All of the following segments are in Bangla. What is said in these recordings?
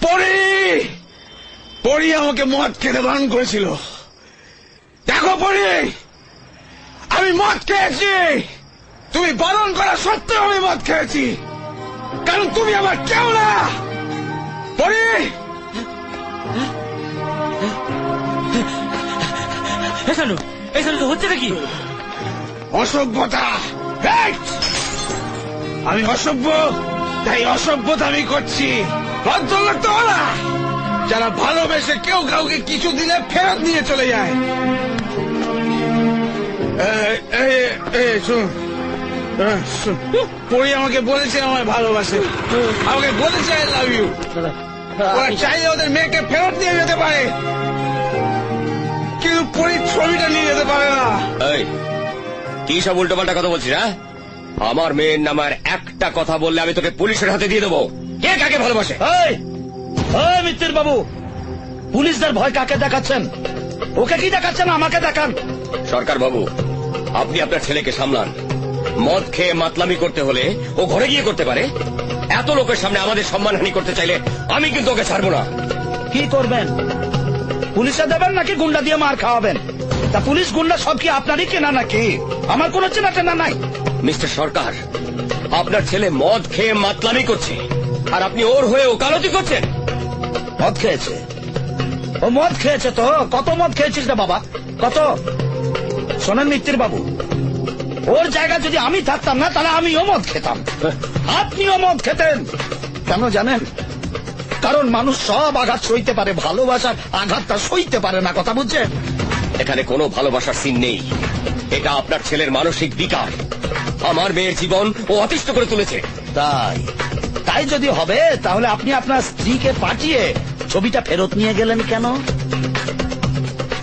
পরি! পরি আমাকে মদ খেতে বারণ করেছিল। দেখো পরি! আমি মদ খেয়েছি! তুমি বারণ করা সত্ত্বেও আমি মদ খেয়েছি। কারণ তুমি আমার কেউ না! পরি! এ শানু এই শানু তো হচ্ছে নাকি অসভ্যতা! আমি অসভ্য তাই অসভ্যতা আমি করছি। ভদ্রলোক তো ওরা যারা ভালোবেসে কেউ কাউকে কিছু দিলে ফেরত নিয়ে চলে যায়। আহ, আমাকে বলেছে আমায় ভালোবাসে। আমাকে বলেছে আই লাভ ইউ ওরা চাইলে ওদের মেয়েকে ফেরত নিয়ে যেতে পারে। কিন্তু পরির ছবিটা নিয়ে যেতে পারে না। কি সব উল্টো পাল্টা কথা বলছিস হ্যাঁ? আমার মেয়ের নামার একটা কথা বললে আমি তোকে পুলিশের হাতে দিয়ে দেবো। কে কাকে ভালোবাসে? মিত্তির বাবু পুলিশদের ভয় কাকে দেখাচ্ছেন? ওকে কি দেখাচ্ছেন? আমাকে দেখান। সরকার বাবু আপনি আপনার ছেলেকে সামলান। মদ খেয়ে মাতলামি করতে হলে ও ঘরে গিয়ে করতে পারে। এত লোকের সামনে আমাদের সম্মানহানি করতে চাইলে আমি কিন্তু ওকে ছাড়বো না। কি করবেন? পুলিশে দেবেন নাকি গুন্ডা দিয়ে মার খাওয়াবেন? তা পুলিশ গুন্ডা সব কি আপনারই কেনা নাকি? আমার কোনো চেনা টেনা নাই। মিস্টার সরকার আপনার ছেলে মদ খেয়ে মাতলামি করছে আর আপনি ওর হয়ে ওকালতি করছেন। মদ খেয়েছে? ও মদ খেয়েছে তো? কত মদ খেয়েছিস না বাবা? কত? শোনেন মিত্তির বাবু ওর জায়গায় যদি আমি থাকতাম না তাহলে আমিও মদ খেতাম। আপনিও মদ খেতেন। কেন জানেন? কারণ মানুষ সব আঘাত সইতে পারে ভালোবাসার আঘাতটা সইতে পারে না কথা বুঝছেন? এখানে কোনো ভালোবাসার সিন নেই। এটা আপনার ছেলের মানসিক বিকার। আমার মেয়ের জীবন ও অতিষ্ঠ করে তুলেছে। তাই? তাই যদি হবে তাহলে আপনি আপনার স্ত্রীকে পাঠিয়ে ছবিটা ফেরত নিয়ে গেলেন কেন?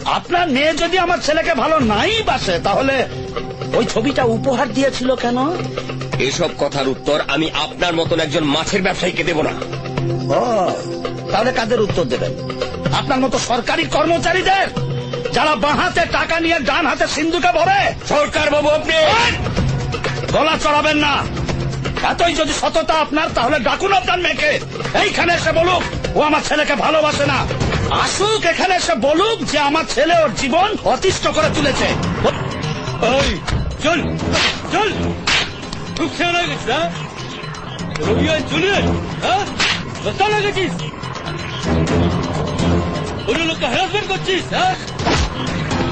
আপনার মেয়ে যদি আমার ছেলেকে ভালো নাই বাসে তাহলে ওই ছবিটা উপহার দিয়েছিল কেন? এসব কথার উত্তর আমি আপনার মতন একজন মাছের ব্যবসায়ীকে দেব না। তাহলে কাদের উত্তর দেবেন? আপনার মতো সরকারি কর্মচারীদের যারা বাঁ হাতে টাকা নিয়ে ডান হাতে সিন্ধুকে ভরে সরকার বাবু আপনি গলা চড়াবেন না। এতই যদি সততা আপনার তাহলে ডাকুন আপনার মেয়েকে। এইখানে এসে বলুক ও আমার ছেলেকে ভালোবাসে না। আসুক এখানে এসে বলুক যে আমার ছেলে ওর জীবন অতিষ্ঠ করে তুলেছে। এই চল চল। খুব হ্যাঁ চলে হ্যাঁ? বস্তা অন্য লোককে হ্যারাসমেন্ট করছিস হ্যাঁ?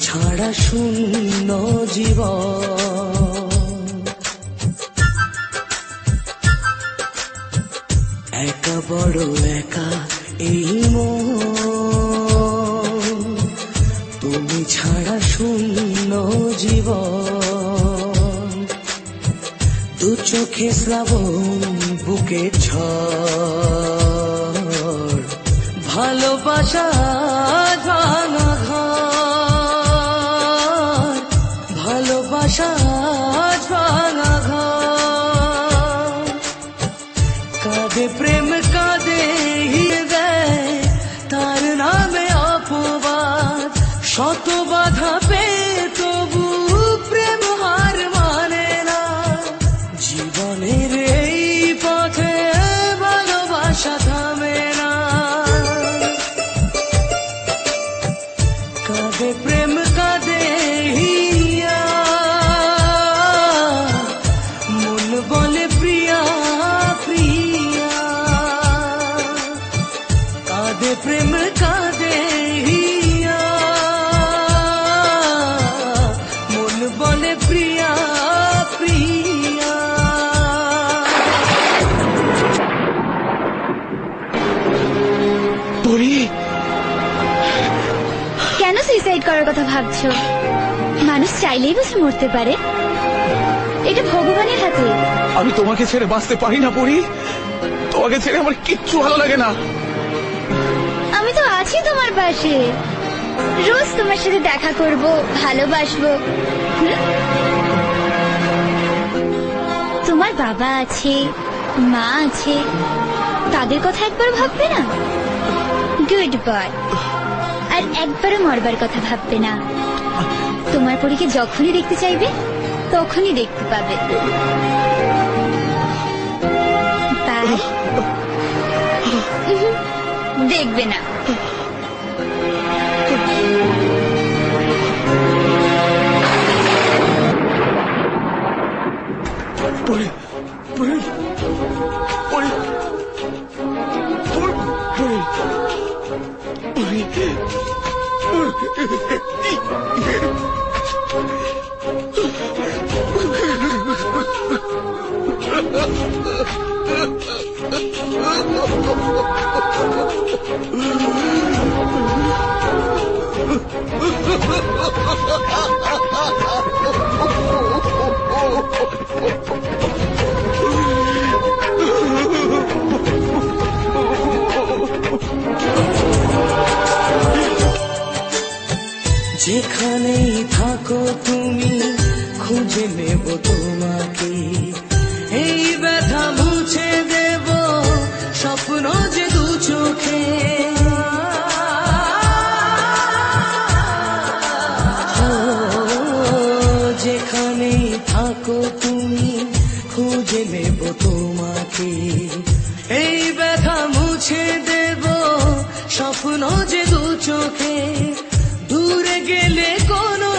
ছাড়া শূন্য জীবন। একা বড় একা এই তুমি ছাড়া শূন্য জীবন। দু চোখে শ্রাবণ, বুকে ঝড়। ভালোবাসা Oh. সুইসাইড করার কথা ভাবছ। মানুষ চাইলেই বসে মরতে পারে। এটা ভগবানের হাতে। আমি তোমাকে ছেড়ে বাঁচতে পারি না পড়ি তোমাকে ছেড়ে আমার কিচ্ছু ভালো লাগে না। আমি তো আছি তোমার পাশে। রোজ তোমার সাথে দেখা করব ভালোবাসবো। তোমার বাবা আছে মা আছে। তাদের কথা একবার ভাববে না? গুড বয় আর একবারও মরবার কথা ভাববে না। তোমার পরীকে যখনই দেখতে চাইবে, তখনই দেখতে পাবে। দেখবে না। যেখানেই থাকো তুমি খুঁজে নেব তোমাকে। এই ব্যথা মুছে দেব স্বপ্ন খুঁজে নেব তোমাকে। এই ব্যথা মুছে দেব স্বপ্ন যে দু চোখে। দূরে গেলে কোনো